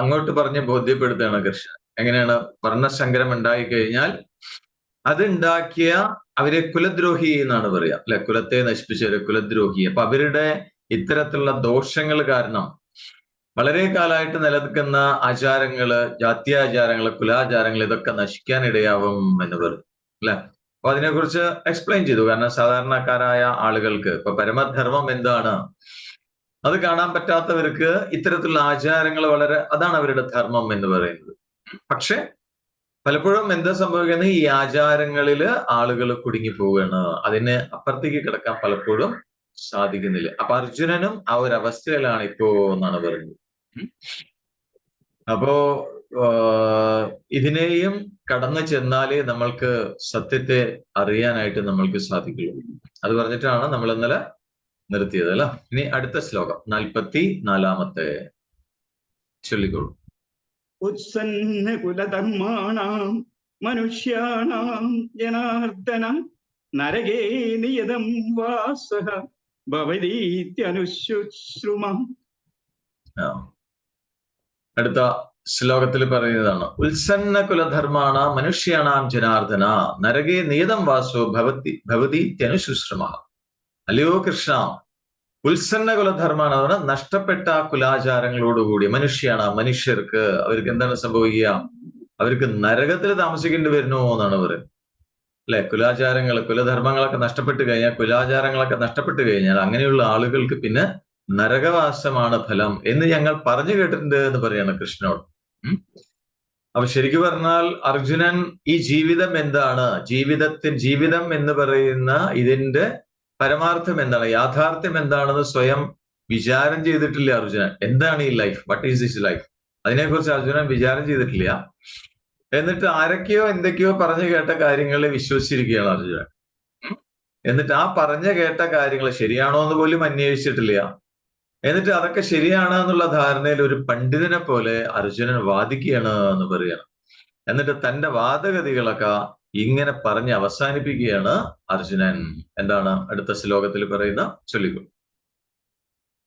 അങ്ങോട്ട് പറഞ്ഞ് ബോധ്യപ്പെടുത്തുകയാണ് കൃഷ്ണൻ എങ്ങനെയാണ്? വർണശങ്കരം ഉണ്ടായി കഴിഞ്ഞാൽ അതുണ്ടാക്കിയ അവരെ കുലദ്രോഹി എന്നാണ് പറയുക അല്ലെ? കുലത്തെ നശിപ്പിച്ചവരെ കുലദ്രോഹി. അപ്പൊ അവരുടെ ഇത്തരത്തിലുള്ള ദോഷങ്ങൾ കാരണം വളരെ കാലമായിട്ട് നിലനിൽക്കുന്ന ആചാരങ്ങൾ ജാത്യാചാരങ്ങൾ കുലാചാരങ്ങൾ ഇതൊക്കെ നശിക്കാൻ ഇടയാവും എന്ന് പറയും. അല്ലെ? അപ്പൊ അതിനെക്കുറിച്ച് എക്സ്പ്ലെയിൻ ചെയ്തു. കാരണം സാധാരണക്കാരായ ആളുകൾക്ക് ഇപ്പൊ പരമധർമ്മം എന്താണ്? അത് കാണാൻ പറ്റാത്തവർക്ക് ഇത്തരത്തിലുള്ള ആചാരങ്ങൾ വളരെ അതാണ് അവരുടെ ധർമ്മം എന്ന് പറയുന്നത്. പക്ഷെ പലപ്പോഴും എന്താ സംഭവിക്കുന്നത്? ഈ ആചാരങ്ങളിൽ ആളുകൾ കുടുങ്ങി പോവുകയാണ് അതിന് അപ്പുറത്തേക്ക് കിടക്കാൻ പലപ്പോഴും സാധിക്കുന്നില്ല. അപ്പൊ അർജുനനും ആ ഒരു അവസ്ഥയിലാണ് ഇപ്പോ എന്നാണ് പറയുന്നത്. അപ്പോ ഇതിനെയും കടന്നു ചെന്നാലേ നമ്മൾക്ക് സത്യത്തെ അറിയാനായിട്ട് നമ്മൾക്ക് സാധിക്കുള്ളൂ. അത് പറഞ്ഞിട്ടാണ് നമ്മൾ ഇന്നലെ നിർത്തിയത് അല്ല ഇനി അടുത്ത ശ്ലോകം നാൽപ്പത്തി നാലാമത്തെ ചൊല്ലിക്കോളൂ. ഉത്സന്ന കുലധർമാണാം മനുഷ്യാണാം ജനാർദ്ദന നരകേ നിയതം വാസഃ ഭവതീത്യനുശുശ്രുമ ആ. അടുത്ത ശ്ലോകത്തിൽ പറയുന്നതാണ് ഉത്സന്ന കുലധർമാണ മനുഷ്യാണാം ജനാർദ്ദന നരകേ നിയതം വാസോ ഭവതി ഭവതീത്യനുശുശ്രമ അല്ലയോ കൃഷ്ണ? ഉത്സന്ന കുലധർമാണ് അവർ നഷ്ടപ്പെട്ട കുലാചാരങ്ങളോടുകൂടി മനുഷ്യാണ് മനുഷ്യർക്ക് അവർക്ക് എന്താണ് സംഭവിക്കുക? അവർക്ക് നരകത്തിൽ താമസിക്കേണ്ടി വരുന്നു എന്നാണ് പറയുന്നത്. അല്ലെ? കുലാചാരങ്ങൾ കുലധർമ്മങ്ങളൊക്കെ നഷ്ടപ്പെട്ടു കഴിഞ്ഞാൽ കുലാചാരങ്ങളൊക്കെ നഷ്ടപ്പെട്ടു കഴിഞ്ഞാൽ അങ്ങനെയുള്ള ആളുകൾക്ക് പിന്നെ നരകവാസമാണ് ഫലം എന്ന് ഞങ്ങൾ പറഞ്ഞു കേട്ടിട്ടുണ്ട് എന്ന് പറയാണ് കൃഷ്ണനോട്. അപ്പൊ ശരിക്കു പറഞ്ഞാൽ അർജുനൻ ഈ ജീവിതം എന്താണ്? ജീവിതത്തിൽ ജീവിതം എന്ന് പറയുന്ന ഇതിന്റെ പരമാർത്ഥം എന്താണ്? യാഥാർത്ഥ്യം എന്താണെന്ന് സ്വയം വിചാരം ചെയ്തിട്ടില്ല അർജുനൻ. എന്താണ് ഈ life what is this life അതിനെക്കുറിച്ച് അർജുനൻ വിചാരം ചെയ്തിട്ടില്ല. എന്നിട്ട് ആരൊക്കെയോ എന്തൊക്കെയോ പറഞ്ഞു കേട്ട കാര്യങ്ങളെ വിശ്വസിച്ചിരിക്കുകയാണ് അർജുനൻ. എന്നിട്ട് ആ പറഞ്ഞു കേട്ട കാര്യങ്ങൾ ശരിയാണോ എന്ന് പോലും അന്വേഷിച്ചിട്ടില്ല. എന്നിട്ട് അതൊക്കെ ശരിയാണ് എന്നുള്ള ധാരണയിൽ ഒരു പണ്ഡിതനെ പോലെ അർജുനൻ വാദിക്കുകയാണ് എന്ന് പറയണം എന്നിട്ട് തന്റെ വാദഗതികളൊക്കെ ഇങ്ങനെ പറഞ്ഞ് അവസാനിപ്പിക്കുകയാണ് അർജുനൻ. എന്താണ് അടുത്ത ശ്ലോകത്തിൽ പറയുന്ന ചൊല്ലിക്കോ.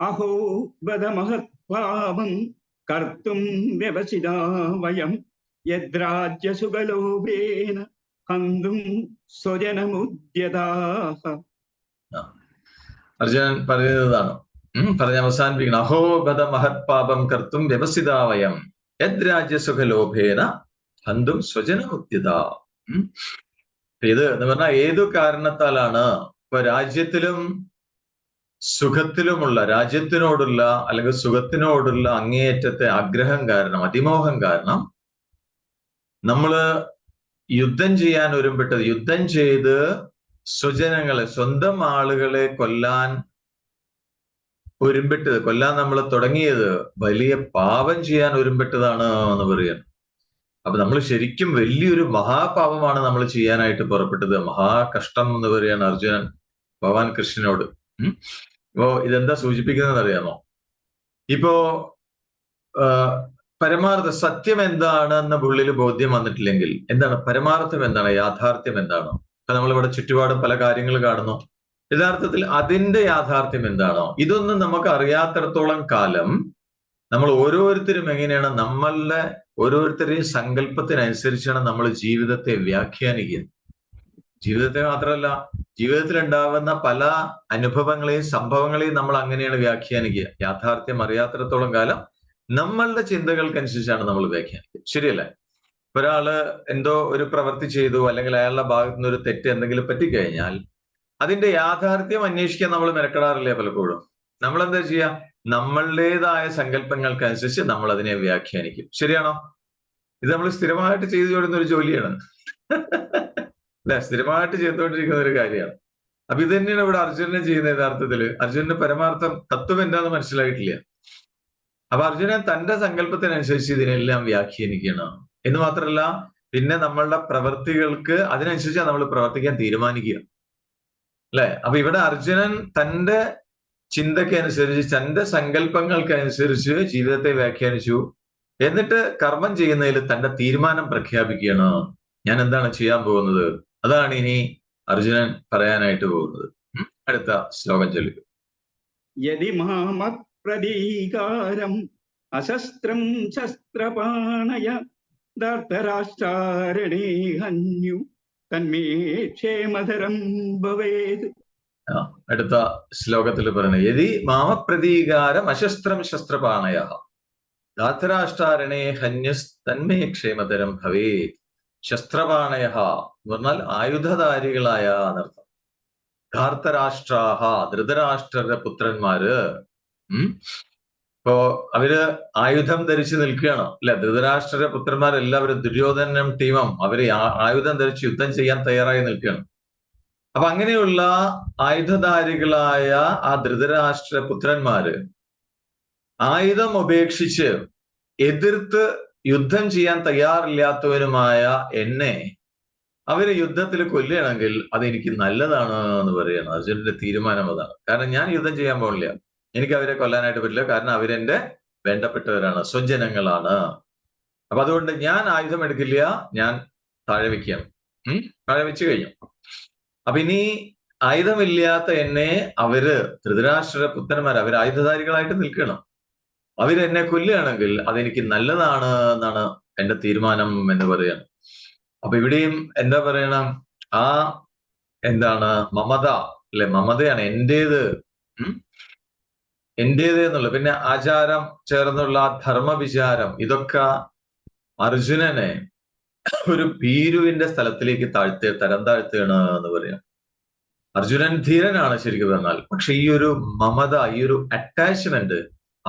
അഹോ ബദമഹത്പാപം കർത്തും വ്യവസിതാവയം യദ്രാജ്യസുഖലോഭേന ഹന്തും സ്വജനമുദ്യതാഹ. അർജുനൻ പറയുന്നതാണ്. പറഞ്ഞ് അവസാനിപ്പിക്കണം. അഹോ ബദ മഹത്പാപം കർത്തും വ്യവസിതാവയം യദ്രാജ്യസുഖലോഭേന ഹന്തും സ്വജനമുദ്യത. ഇത് എന്ന് പറഞ്ഞാൽ ഏതു കാരണത്താലാണ് ഇപ്പൊ രാജ്യത്തിലും സുഖത്തിലുമുള്ള രാജ്യത്തിനോടുള്ള അല്ലെങ്കിൽ സുഖത്തിനോടുള്ള അങ്ങേയറ്റത്തെ ആഗ്രഹം കാരണം അതിമോഹം കാരണം നമ്മൾ യുദ്ധം ചെയ്യാൻ ഒരുമ്പെട്ടത് യുദ്ധം ചെയ്ത് സ്വജനങ്ങളെ സ്വന്തം ആളുകളെ കൊല്ലാൻ ഒരുമ്പെട്ടത് കൊല്ലാൻ നമ്മൾ തുടങ്ങിയത് വലിയ പാപം ചെയ്യാൻ ഒരുമ്പെട്ടതാണ് എന്ന് പറയാണ് അപ്പൊ നമ്മൾ ശരിക്കും വലിയൊരു മഹാപാപമാണ് നമ്മൾ ചെയ്യാനായിട്ട് പുറപ്പെട്ടത്. മഹാകഷ്ടം എന്ന് പറയാണ് അർജുനൻ ഭഗവാൻ കൃഷ്ണനോട്. ഇപ്പോ ഇതെന്താ സൂചിപ്പിക്കുന്നത് അറിയാമോ ഇപ്പോ പരമാർത്ഥ സത്യം എന്താണെന്ന് ഉള്ളിൽ ബോധ്യം വന്നിട്ടില്ലെങ്കിൽ എന്താണ്? പരമാർത്ഥം എന്താണ്? യാഥാർത്ഥ്യം എന്താണ്? ഇപ്പൊ നമ്മളിവിടെ ചുറ്റുപാടും പല കാര്യങ്ങൾ കാണുന്നു. യഥാർത്ഥത്തിൽ അതിന്റെ യാഥാർത്ഥ്യം എന്താണോ? ഇതൊന്നും നമുക്ക് അറിയാത്തടത്തോളം കാലം നമ്മൾ ഓരോരുത്തരും എങ്ങനെയാണ് നമ്മളുടെ ഓരോരുത്തരെയും സങ്കല്പത്തിനനുസരിച്ചാണ് നമ്മൾ ജീവിതത്തെ വ്യാഖ്യാനിക്കുന്നത് ജീവിതത്തെ മാത്രമല്ല ജീവിതത്തിൽ ഉണ്ടാവുന്ന പല അനുഭവങ്ങളെയും സംഭവങ്ങളെയും നമ്മൾ അങ്ങനെയാണ് വ്യാഖ്യാനിക്കുക. യാഥാർത്ഥ്യം അറിയാത്തിടത്തോളം കാലം നമ്മളുടെ ചിന്തകൾക്കനുസരിച്ചാണ് നമ്മൾ വ്യാഖ്യാനിക്കുക. ശരിയല്ലേ? ഒരാൾ എന്തോ ഒരു പ്രവൃത്തി ചെയ്തു അല്ലെങ്കിൽ അയാളുടെ ഭാഗത്തു നിന്ന് ഒരു തെറ്റ് എന്തെങ്കിലും പറ്റിക്കഴിഞ്ഞാൽ അതിന്റെ യാഥാർത്ഥ്യം അന്വേഷിക്കാൻ നമ്മൾ മെനക്കെടാറില്ലേ പലപ്പോഴും? നമ്മൾ എന്താ ചെയ്യുക? നമ്മളുടേതായ സങ്കല്പങ്ങൾക്കനുസരിച്ച് നമ്മൾ അതിനെ വ്യാഖ്യാനിക്കും. ശരിയാണോ? ഇത് നമ്മൾ സ്ഥിരമായിട്ട് ചെയ്തു ചോടുന്ന ഒരു ജോലിയാണ്. അല്ലെ സ്ഥിരമായിട്ട് ചെയ്തുകൊണ്ടിരിക്കുന്ന ഒരു കാര്യമാണ്. അപ്പൊ ഇത് തന്നെയാണ് ഇവിടെ അർജുനനെ ചെയ്യുന്ന യഥാർത്ഥത്തിൽ. അർജുനന്റെ പരമാർത്ഥം തത്വം എന്താണെന്ന് മനസ്സിലായിട്ടില്ല. അപ്പൊ അർജുനൻ തന്റെ സങ്കല്പത്തിനനുസരിച്ച് ഇതിനെല്ലാം വ്യാഖ്യാനിക്കണം. എന്ന് മാത്രമല്ല പിന്നെ നമ്മളുടെ പ്രവൃത്തികൾക്ക് അതിനനുസരിച്ചാണ് നമ്മൾ പ്രവർത്തിക്കാൻ തീരുമാനിക്കുക. അല്ലെ? അപ്പൊ ഇവിടെ അർജുനൻ തന്റെ ചിന്തയ്ക്ക് അനുസരിച്ച് തന്റെ സങ്കല്പങ്ങൾക്കനുസരിച്ച് ജീവിതത്തെ വ്യാഖ്യാനിച്ചു. എന്നിട്ട് കർമ്മം ചെയ്യുന്നതിൽ തന്റെ തീരുമാനം പ്രഖ്യാപിക്കുകയാണ്. ഞാൻ എന്താണ് ചെയ്യാൻ പോകുന്നത്? അതാണ് ഇനി അർജുനൻ പറയാനായിട്ട് പോകുന്നത്. അടുത്ത ശ്ലോകം ചൊല്ലുക യതി അശസ്ത്രം ശസ്ത്രപാണയ ധാർത്തരാഷ്ട്രാരണേ ഹന്യു തന്മേ ക്ഷേമതരം ഭവേത്. അടുത്ത ശ്ലോകത്തിൽ പറയുന്നത് യതി മാമപ്രതീകാരം അശസ്ത്രം ശസ്ത്രപാണയ. ധാത്തരാഷ്ട്രാരണേ ഹന്യസ് തന്മേ ക്ഷേമതരം ഭവേ ശസ്ത്രപാണയ എന്ന് പറഞ്ഞാൽ ആയുധധാരികളായ എന്നർത്ഥം. ധാർത്തരാഷ്ട്രാഹ ധൃതരാഷ്ട്രരുടെ പുത്രന്മാര്. ഇപ്പോ അവർ ആയുധം ധരിച്ച് നിൽക്കുകയാണ്. അല്ലെ? ധൃതരാഷ്ട്രരുടെ പുത്രന്മാരെല്ലാവരും ദുര്യോധനം ടീമും അവർ ആയുധം ധരിച്ച് യുദ്ധം ചെയ്യാൻ തയ്യാറായി നിൽക്കുകയാണ്. അപ്പൊ അങ്ങനെയുള്ള ആയുധധാരികളായ ആ ധൃതരാഷ്ട്ര പുത്രന്മാര് ആയുധം ഉപേക്ഷിച്ച് എതിർത്ത് യുദ്ധം ചെയ്യാൻ തയ്യാറില്ലാത്തവനുമായ എന്നെ അവരെ യുദ്ധത്തിൽ കൊല്ലുകയാണെങ്കിൽ അതെനിക്ക് നല്ലതാണ് എന്ന് പറയുന്നത് അർജുനന്റെ തീരുമാനം അതാണ്. കാരണം ഞാൻ യുദ്ധം ചെയ്യാൻ പോകില്ല എനിക്ക് അവരെ കൊല്ലാനായിട്ട് പറ്റില്ല. കാരണം അവരെന്റെ വേണ്ടപ്പെട്ടവരാണ്. സ്വജനങ്ങളാണ്. അപ്പൊ അതുകൊണ്ട് ഞാൻ ആയുധം എടുക്കില്ല. ഞാൻ താഴെ വെക്കാം താഴെ വെച്ച് കഴിഞ്ഞു. അപ്പൊ ഇനി ആയുധമില്ലാത്ത എന്നെ അവർ ധൃതരാഷ്ട്ര പുത്രന്മാർ അവർ ആയുധധാരികളായിട്ട് നിൽക്കണം. അവരെന്നെ കൊല്ലുകയാണെങ്കിൽ അതെനിക്ക് നല്ലതാണ് എന്നാണ് എന്റെ തീരുമാനം എന്ന് പറയാണ് അപ്പൊ ഇവിടെയും എന്താ പറയണം? ആ എന്താണ് മമത അല്ലെ? മമതയാണ് എന്റെത്. എന്റേത് എന്നുള്ളത്. പിന്നെ ആചാരം ചേർന്നുള്ള ധർമ്മ വിചാരം ഇതൊക്കെ അർജുനനെ ഒരു ഭീരുവിന്റെ സ്ഥലത്തിലേക്ക് താഴ്ത്തി തരം താഴ്ത്തുകയാണ് എന്ന് പറയാം അർജുനൻ ധീരനാണ് ശരിക്കും പറഞ്ഞാൽ. പക്ഷെ ഈ ഒരു മമത ഈ ഒരു അറ്റാച്ച്മെന്റ്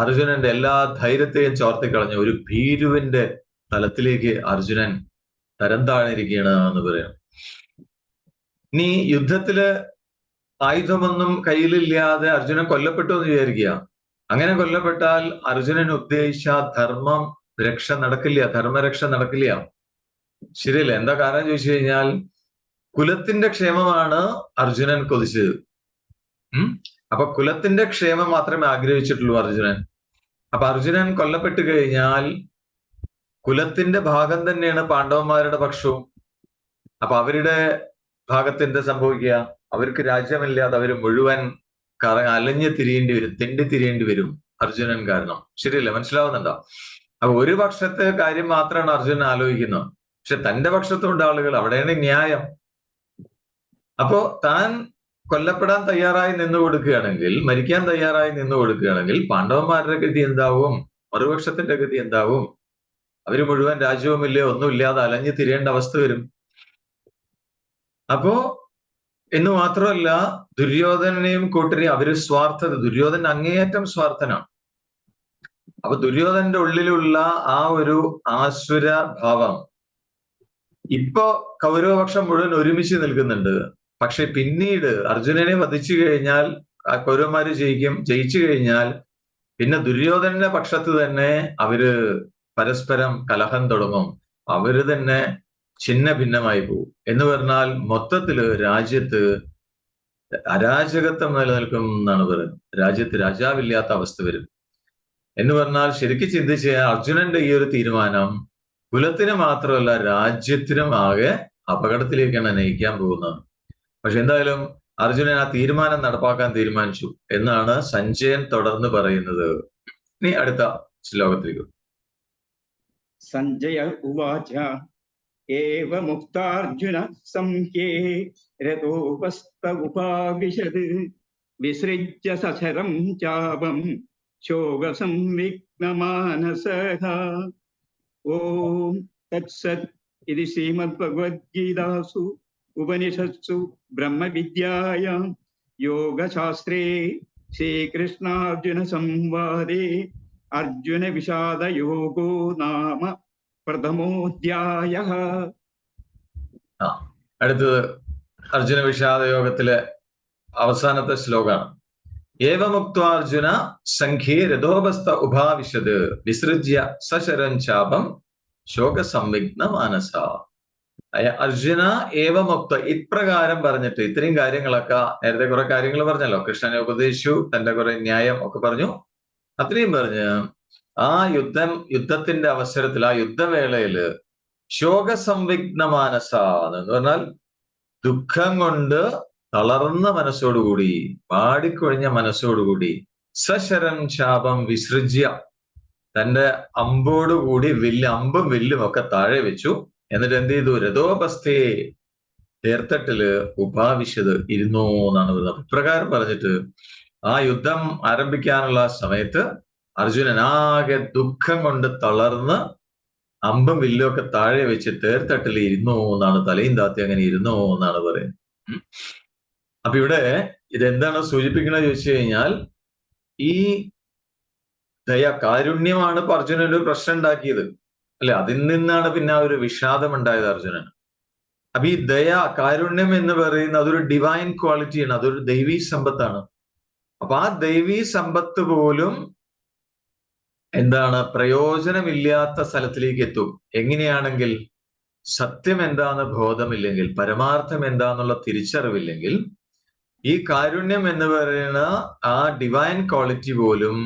അർജുനന്റെ എല്ലാ ധൈര്യത്തെയും ചോർത്തി കളഞ്ഞ ഒരു ഭീരുവിന്റെ തലത്തിലേക്ക് അർജുനൻ തരം താഴ്ന്നിരിക്കുകയാണ് എന്ന് പറയാം. നീ യുദ്ധത്തിൽ ആയുധമൊന്നും കയ്യിലില്ലാതെ അർജുനൻ കൊല്ലപ്പെട്ടു എന്ന് വിചാരിക്കുക. അങ്ങനെ കൊല്ലപ്പെട്ടാൽ അർജുനൻ ഉദ്ദേശിച്ച ധർമ്മം രക്ഷ നടക്കില്ല ധർമ്മരക്ഷ നടക്കില്ല. ശരിയല്ല? എന്താ കാരണം ചോദിച്ചു കഴിഞ്ഞാൽ കുലത്തിന്റെ ക്ഷേമമാണ് അർജുനൻ കൊതിച്ചത്. അപ്പൊ കുലത്തിന്റെ ക്ഷേമം മാത്രമേ ആഗ്രഹിച്ചിട്ടുള്ളൂ അർജുനൻ. അപ്പൊ അർജുനൻ കൊല്ലപ്പെട്ട് കഴിഞ്ഞാൽ കുലത്തിന്റെ ഭാഗം തന്നെയാണ് പാണ്ഡവന്മാരുടെ പക്ഷവും. അപ്പൊ അവരുടെ ഭാഗത്ത് എന്താ സംഭവിക്കുക? അവർക്ക് രാജ്യമില്ലാതെ അവർ മുഴുവൻ കറ അലഞ്ഞു തിരിയേണ്ടി വരും തെണ്ടി തിരിയേണ്ടി വരും അർജുനൻ കാരണം. ശരിയല്ലേ? മനസ്സിലാവുന്നുണ്ടോ? അപ്പൊ ഒരു പക്ഷത്തെ കാര്യം മാത്രമാണ് അർജുനൻ ആലോചിക്കുന്നത്. പക്ഷെ തന്റെ പക്ഷത്തുണ്ട് ആളുകൾ അവിടെയാണ് ന്യായം. അപ്പോ താൻ കൊല്ലപ്പെടാൻ തയ്യാറായി നിന്നു കൊടുക്കുകയാണെങ്കിൽ മരിക്കാൻ തയ്യാറായി നിന്നു കൊടുക്കുകയാണെങ്കിൽ പാണ്ഡവന്മാരുടെ ഗതി എന്താവും? മറുപക്ഷത്തിന്റെ ഗതി എന്താവും? അവർ മുഴുവൻ രാജ്യവുമില്ലേ? ഒന്നുമില്ലാതെ അലഞ്ഞു തിരിയേണ്ട അവസ്ഥ വരും. അപ്പോ എന്ന് മാത്രമല്ല ദുര്യോധനെയും കൂട്ടരെയും അവർ സ്വാർത്ഥത ദുര്യോധൻ അങ്ങേയറ്റം സ്വാർത്ഥനാണ്. അപ്പൊ ദുര്യോധന്റെ ഉള്ളിലുള്ള ആ ഒരു ആസുര ഭാവം ഇപ്പോ കൗരവപക്ഷം മുഴുവൻ ഒരുമിച്ച് നിൽക്കുന്നുണ്ട്. പക്ഷെ പിന്നീട് അർജുനനെ വധിച്ചു കഴിഞ്ഞാൽ ആ കൗരവന്മാര് ജയിക്കും ജയിച്ചു കഴിഞ്ഞാൽ പിന്നെ ദുര്യോധനന്റെ പക്ഷത്ത് തന്നെ അവർ പരസ്പരം കലഹം തുടങ്ങും. അവർ തന്നെ ഛിന്ന ഭിന്നമായി പോകും എന്ന് പറഞ്ഞാൽ മൊത്തത്തിൽ രാജ്യത്ത് അരാജകത്വം നിലനിൽക്കും എന്നാണ് പറയുന്നത്. രാജ്യത്ത് രാജാവില്ലാത്ത അവസ്ഥ വരും. എന്ന് പറഞ്ഞാൽ ശരിക്കും ചിന്തിച്ച അർജുനന്റെ ഈ ഒരു തീരുമാനം കുലത്തിന് മാത്രമല്ല രാജ്യത്തിനും ആകെ അപകടത്തിലേക്കാണ് നയിക്കാൻ പോകുന്നത്. പക്ഷെ എന്തായാലും അർജുനൻ ആ തീരുമാനം നടപ്പാക്കാൻ തീരുമാനിച്ചു എന്നാണ് സഞ്ജയൻ തുടർന്ന് പറയുന്നത്. ഇനി അടുത്ത ശ്ലോകത്തിലേക്ക്. സഞ്ജയ ഉവാച ഏവമുക്താർജുന സംഖ്യേ രഥോപസ്ത ഉപാവിശത് വിസൃജ്യ സസരം ചാപം ശോകസംവിഘ്നമാനസഃ ഓം തത്സത്. ഇത് ശ്രീമദ്ഭഗവത്ഗീതാസു ഉപനിഷത്സു ബ്രഹ്മവിദ്യായാം. യോഗശാസ്ത്രേ ശ്രീകൃഷ്ണാർജുന സംവാദേ അർജുന വിഷാദയോഗോ നാമ പ്രഥമോധ്യായ. അടുത്തത് അർജുന വിഷാദ യോഗത്തിലെ അവസാനത്തെ ശ്ലോകമാണ്. ഏവമുക്താർജുന സംഖ്യേ രഥോപസ്ഥ ഉപാവിശത്. വിസൃജ്യ സശരം ചാപം ശോകസംവിഘ്ന മാനസ അർജുന ഏവമൊക്ത ഇപ്രകാരം പറഞ്ഞിട്ട് ഇത്രയും കാര്യങ്ങളൊക്കെ നേരത്തെ കുറെ കാര്യങ്ങൾ പറഞ്ഞല്ലോ. കൃഷ്ണനെ ഉപദേശിച്ചു തന്റെ കുറെ ന്യായം ഒക്കെ പറഞ്ഞു. അത്രയും പറഞ്ഞ് ആ യുദ്ധം യുദ്ധത്തിന്റെ അവസരത്തിൽ ആ യുദ്ധവേളയിൽ ശോകസംവിഘ്ന മാനസ എന്ന് പറഞ്ഞാൽ ദുഃഖം കൊണ്ട് തളർന്ന മനസ്സോടുകൂടി പാടിക്കൊഴിഞ്ഞ മനസ്സോടുകൂടി സശരം ശാപം വിസൃജ്യ. തന്റെ അമ്പോടുകൂടി വില്ല് അമ്പും വില്ലും ഒക്കെ താഴെ വെച്ചു. എന്നിട്ട് എന്ത് ചെയ്തു? രഥോപസ്ഥയെ തേർത്തട്ടിൽ ഉപാവിശത് ഇരുന്നു എന്നാണ് പറയുന്നത് ഇപ്രകാരം പറഞ്ഞിട്ട് ആ യുദ്ധം ആരംഭിക്കാനുള്ള സമയത്ത് അർജുനൻ ആകെ ദുഃഖം കൊണ്ട് തളർന്ന് അമ്പും വില്ലും ഒക്കെ താഴെ വെച്ച് തേർത്തട്ടിൽ ഇരുന്നു എന്നാണ് തലയും താത്തി അങ്ങനെ ഇരുന്നു എന്നാണ് പറയുന്നത്. അപ്പൊ ഇവിടെ ഇതെന്താണ് സൂചിപ്പിക്കുന്നത് ചോദിച്ചു കഴിഞ്ഞാൽ ഈ ദയ കാരുണ്യമാണ് അർജുനൻ ഒരു പ്രശ്നം ഉണ്ടാക്കിയത്. അല്ലെ? അതിൽ നിന്നാണ് പിന്നെ ആ ഒരു വിഷാദം ഉണ്ടായത് അർജുനൻ. അപ്പൊ ഈ ദയ കാരുണ്യം എന്ന് പറയുന്നത് അതൊരു ഡിവൈൻ ക്വാളിറ്റിയാണ് അതൊരു ദൈവീ സമ്പത്താണ്. അപ്പൊ ആ ദൈവീ സമ്പത്ത് പോലും എന്താണ്? പ്രയോജനമില്ലാത്ത സ്ഥലത്തിലേക്ക് എത്തും. എങ്ങനെയാണെങ്കിൽ സത്യം എന്താന്ന് ബോധമില്ലെങ്കിൽ പരമാർത്ഥം എന്താന്നുള്ള തിരിച്ചറിവില്ലെങ്കിൽ ഈ കാരുണ്യം എന്ന് പറയുന്ന ആ ഡിവൈൻ ക്വാളിറ്റി പോലും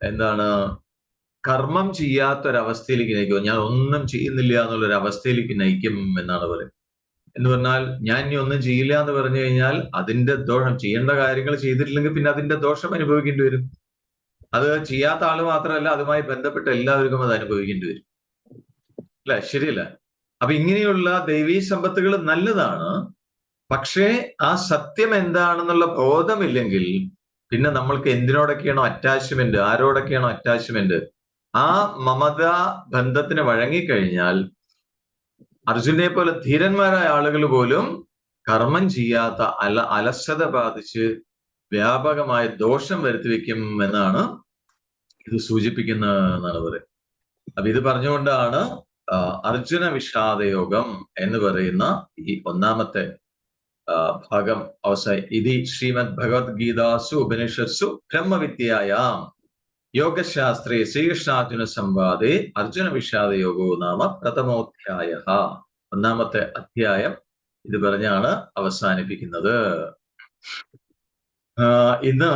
എന്താണ് കർമ്മം ചെയ്യാത്ത ചെയ്യാത്തൊരവസ്ഥയിലേക്ക് നയിക്കും ഞാൻ ഒന്നും ചെയ്യുന്നില്ല എന്നുള്ളൊരു അവസ്ഥയിലേക്ക് നയിക്കും എന്നാണ് പറയുന്നത്. എന്ന് പറഞ്ഞാൽ ഞാൻ ഇനി ഒന്നും ചെയ്യില്ല എന്ന് പറഞ്ഞു കഴിഞ്ഞാൽ അതിന്റെ ദോഷം ചെയ്യേണ്ട കാര്യങ്ങൾ ചെയ്തിട്ടില്ലെങ്കിൽ പിന്നെ അതിന്റെ ദോഷം അനുഭവിക്കേണ്ടി വരും. അത് ചെയ്യാത്ത ആൾ മാത്രമല്ല അതുമായി ബന്ധപ്പെട്ട എല്ലാവർക്കും അത് അനുഭവിക്കേണ്ടി വരും. അല്ല? ശരിയല്ല? അപ്പൊ ഇങ്ങനെയുള്ള ദൈവീ സമ്പത്തുകൾ നല്ലതാണ്. പക്ഷേ ആ സത്യം എന്താണെന്നുള്ള ബോധമില്ലെങ്കിൽ പിന്നെ നമ്മൾക്ക് എന്തിനോടൊക്കെയാണോ അറ്റാച്ച്മെന്റ് ആരോടൊക്കെയാണോ അറ്റാച്ച്മെന്റ്? ആ മമത ബന്ധത്തിന് വഴങ്ങിക്കഴിഞ്ഞാൽ അർജുനെ പോലെ ധീരന്മാരായ ആളുകൾ പോലും കർമ്മം ചെയ്യാത്ത അല അലസത ബാധിച്ച് വ്യാപകമായ ദോഷം വരുത്തി വെക്കും എന്നാണ് ഇത് സൂചിപ്പിക്കുന്നത് എന്നാണ് പറയുന്നത് അപ്പൊ ഇത് പറഞ്ഞുകൊണ്ടാണ് അർജുന വിഷാദയോഗം എന്ന് പറയുന്ന ഈ ഒന്നാമത്തെ ഭാഗം അവസാന ഇത് ശ്രീമദ് ഭഗവത്ഗീതാസു ഉപനിഷത്സു ബ്രഹ്മവിദ്യായാം യോഗശാസ്ത്രേ ശ്രീകൃഷ്ണാർജുന സംവാദേ അർജുന വിഷാദ യോഗവും നാമ പ്രഥമോധ്യായ. ഒന്നാമത്തെ അധ്യായം ഇത് പറഞ്ഞാണ് അവസാനിപ്പിക്കുന്നത്. ഇന്ന്